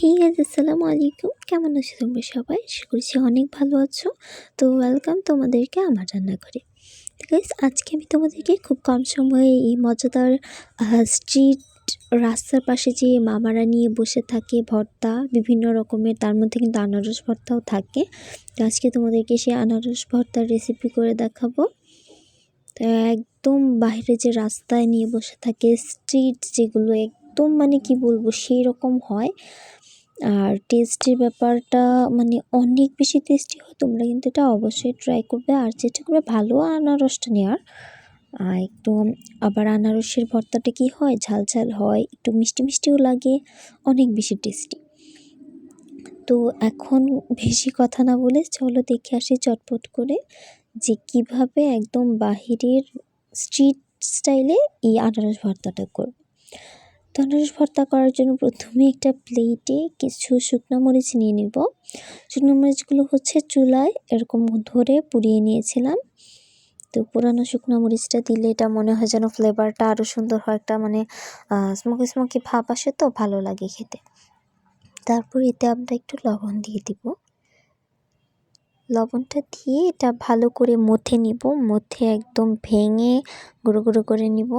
Hey guys আসসালামু আলাইকুম কেমন আছো তোমরা সবাই? আশা করছি অনেক ভালো আছো। তো ওয়েলকাম তোমাদেরকে আমার রান্নাঘরে। গাইজ আজকে আমি তোমাদেরকে খুব কম সময়ে এই মজাদার স্ট্রিট রাস্তার পাশে যে মামারা নিয়ে বসে থাকে ভর্তা, বিভিন্ন রকমের, তার মধ্যে কিন্তু আনারস ভর্তাও থাকে। তো আজকে তোমাদেরকে সেই আনারস ভর্তার রেসিপি করে দেখাবো। তো একদম বাইরে যে রাস্তায় নিয়ে বসে থাকে স্ট্রিট যেগুলো একদম মানে কি বলব, সেই রকম হয়। আর টেস্টের ব্যাপারটা মানে অনেক বেশি টেস্টি হয়, তোমরা কিন্তু এটা অবশ্যই ট্রাই করবে। আর চেষ্টা করবে ভালো আনারসটা নেওয়ার একটু আবার আনারসের ভর্তাটা কি হয়? ঝাল ঝাল হয়, একটু মিষ্টি মিষ্টিও লাগে, অনেক বেশি টেস্টি তো এখন বেশি কথা না বলে চলো দেখে আসি চটপট করে যে কীভাবে একদম বাহিরের স্ট্রিট স্টাইলে এই আনারস ভর্তাটা করব। আনারস ভর্তা করার জন্য প্রথমে একটা প্লেটে কিছু শুকনো মরিচ নিয়ে নিব। শুকনো মরিচগুলো হচ্ছে চুলায় এরকম ধরে পুড়িয়ে নিয়েছিলাম। তো পুরানো শুকনো মরিচটা দিলে এটা মনে হয় যেন ফ্লেভারটা আরও সুন্দর হয়, একটা মানে স্মোকি স্মোকি ভাব আসে তো ভালো লাগে খেতে। তারপর এতে আমরা একটু লবণ দিয়ে দিব। লবণটা দিয়ে এটা ভালো করে মথে নিব, মথে একদম ভেঙে গুঁড়ো গুঁড়ো করে নিব।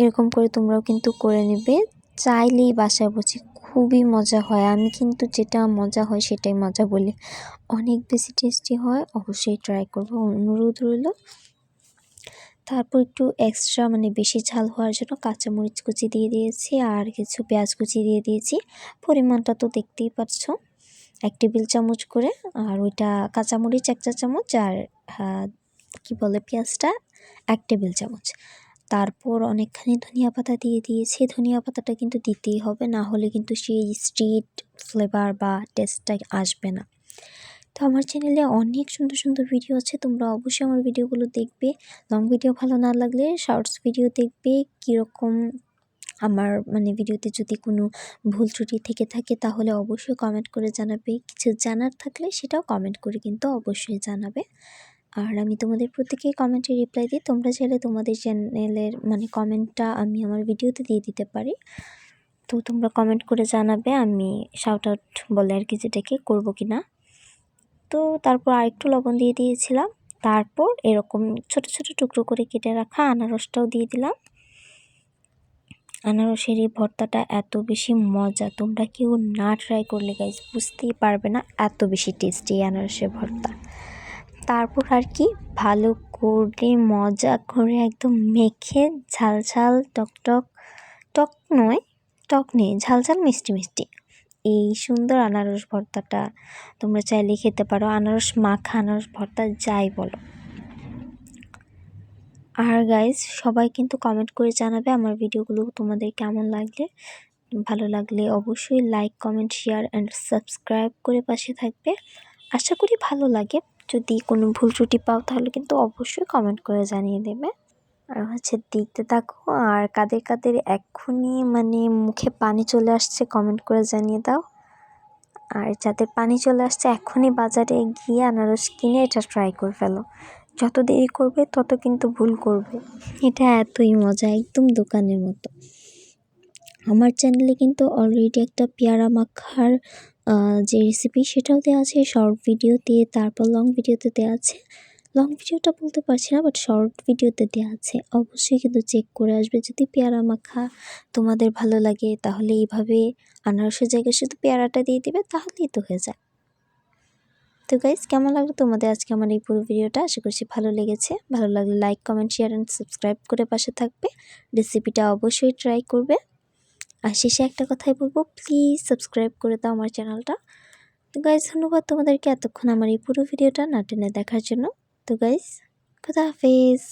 এরকম করে তোমরাও কিন্তু করে নেবে। চাইলেই বাসায় বসে খুবই মজা হয়। আমি কিন্তু যেটা মজা হয় সেটাই মজা বলি। অনেক বেশি টেস্টি হয়, অবশ্যই ট্রাই করব। অনুরোধ রইল। তারপর একটু এক্সট্রা মানে বেশি ঝাল হওয়ার জন্য কাঁচামরিচ কুচি দিয়ে দিয়েছি আর কিছু পেঁয়াজ কুচি দিয়ে দিয়েছি। পরিমাণটা তো দেখতেই পাচ্ছ। এক টেবিল চামচ করে আর ওইটা কাঁচামরিচ এক চা চামচ আর কি বলে পেঁয়াজটা? এক টেবিল চামচ। তারপর অনেকখানি ধনিয়া পাতা দিয়ে দিয়েছি। ধনিয়া পাতাটা কিন্তু দিতেই হবে, না হলে কিন্তু সেই স্ট্রিট ফ্লেভার বা টেস্টটা আসবে না। তো আমার চ্যানেলে অনেক সুন্দর সুন্দর ভিডিও আছে, তোমরা অবশ্যই আমার ভিডিওগুলো দেখবে। লং ভিডিও ভালো না লাগলে শর্টস ভিডিও দেখবে, কীরকম আমার মানে ভিডিওতে যদি কোনো ভুল ত্রুটি থেকে থাকে তাহলে অবশ্যই কমেন্ট করে জানাবে। কিছু জানার থাকলে সেটাও কমেন্ট করে কিন্তু অবশ্যই জানাবে। আর আমি তোমাদের প্রত্যেকেই কমেন্টে রিপ্লাই দিই। তোমরা চাইলে তোমাদের চ্যানেলের মানে কমেন্টটা আমি আমার ভিডিওতে দিয়ে দিতে পারি। তো তোমরা কমেন্ট করে জানাবে, আমি শাউট আউট বলে আর কি যেটাকে করব কি না তো তারপর আরেকটু লবণ দিয়ে দিয়েছিলাম। তারপর এরকম ছোট ছোট টুকরো করে কেটে রাখা আনারসটাও দিয়ে দিলাম। আনারসের এই ভর্তাটা এত বেশি মজা। তোমরা কেউ না ট্রাই করলে গাইজ বুঝতেই পারবে না এত বেশি টেস্টি আনারসের ভর্তা। তারপর আর কি ভালো করে মজা করে একদম মেখে ঝাল ঝাল, টক টক টক নয়, টক নেই, ঝাল ঝাল, মিষ্টি মিষ্টি। এই সুন্দর আনারস ভর্তাটা তোমরা চাইলে খেতে পারো, আনারস মাখা আনারস ভর্তা যাই বলো। আর গাইজ সবাই কিন্তু কমেন্ট করে জানাবে আমার ভিডিওগুলো তোমাদের কেমন লাগলে। ভালো লাগলে অবশ্যই like comment share and subscribe করে পাশে থাকবে। আশা করি ভালো লাগে। যদি কোনো ভুল ত্রুটি পাও, তাহলে কিন্তু অবশ্যই কমেন্ট করে জানিয়ে দেবে। আর হচ্ছে দেখতে থাকো, আর কাদের কাদের এক্ষুনি মানে মুখে পানি চলে আসছে কমেন্ট করে জানিয়ে দাও। আর যাদের পানি চলে আসছে এখনই বাজারে গিয়ে আনারস কিনে এটা ট্রাই করে ফেলো। যত দেরি করবে, তত কিন্তু ভুল করবে। এটা এতই মজা, একদম দোকানের মতো। আমার চ্যানেলে কিন্তু অলরেডি একটা পেয়ারা মাখার যে রেসিপি সেটাও দেওয়া আছে শর্ট ভিডিওতে তারপর লং ভিডিওতে দেওয়া আছে। লং ভিডিওটা বলতে পারছি না বাট শর্ট ভিডিওতে দেওয়া আছে। অবশ্যই কিন্তু চেক করে আসবে। যদি পেয়ারা মাখা তোমাদের ভালো লাগে, তাহলে এইভাবে আনারসের জায়গায় শুধু পেয়ারাটা দিয়ে দেবে, তাহলেই তো হয়ে যায়। তো গাইজ কেমন লাগল তোমাদের আজকে আমার এই পুরো ভিডিওটা আশা করছি ভালো লেগেছে। ভালো লাগলে like comment share and subscribe করে পাশে থাকবে। রেসিপিটা অবশ্যই ট্রাই করবে। আর শেষে একটা কথাই বলব প্লিজ সাবস্ক্রাইব করে দাও আমার চ্যানেলটা তো গাইজ ধন্যবাদ তোমাদেরকে এতক্ষণ আমার এই পুরো ভিডিওটা না টেনে দেখার জন্য। তো গাইজ খুদা হাফেজ।